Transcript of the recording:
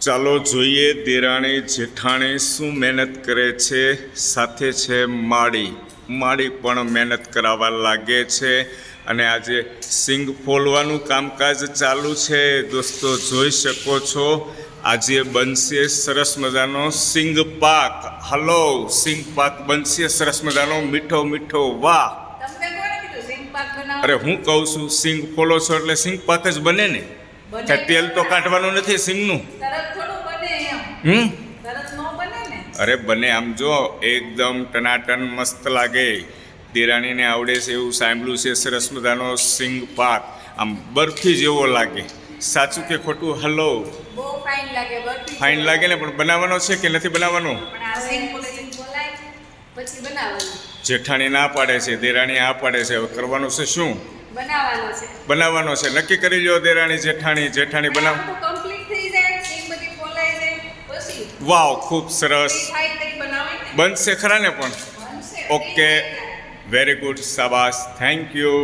ચાલો જોઈએ દેરાણી જેઠાણી શું મહેનત કરે છે? સાથે છે માળી. માળી પણ મહેનત કરાવવા લાગે છે અને આજે સિંગ ફોલવાનું કામકાજ ચાલુ છે. દોસ્તો જોઈ શકો છો આજે બનશે સરસ મજાનો સિંગ પાક. હલો સિંગ પાક બનશે સરસ મજાનો. મીઠો મીઠો વાહ. અરે હું કહું છું સિંગ ફોલો છો એટલે સિંગ પાક જ બને ને? તેલ તો કાઢવાનું નથી સિંગનું. હમ? અરે બને આમ જો એકદમ ટનાટન મસ્ત લાગે. દેરાણીને આવડે છે એવું સાંભળ્યું છે સરસ મજાનો સિંગ પાક. આમ બરફી જેવો લાગે. સાચું કે ખોટું? હલો ફાઇન લાગે ને પણ બનાવવાનો છે કે નથી બનાવવાનું. જેઠાણી ના પાડે છે દેરાણી આ પાડે છે. હવે કરવાનું છે શું? બનાવવાનો છે. બનાવવાનો છે. નક્કી કરી લ્યો દેરાણી જેઠાણી જેઠાણી બનાવ કમ્પ્લીટ થઈ જાય સિંગ બધી ફોલાઈ જાય પછી વાવ ખૂબ સરસ. બનશે ખરા ને પણ? ઓકે. વેરી ગુડ શાબાશ. Thank you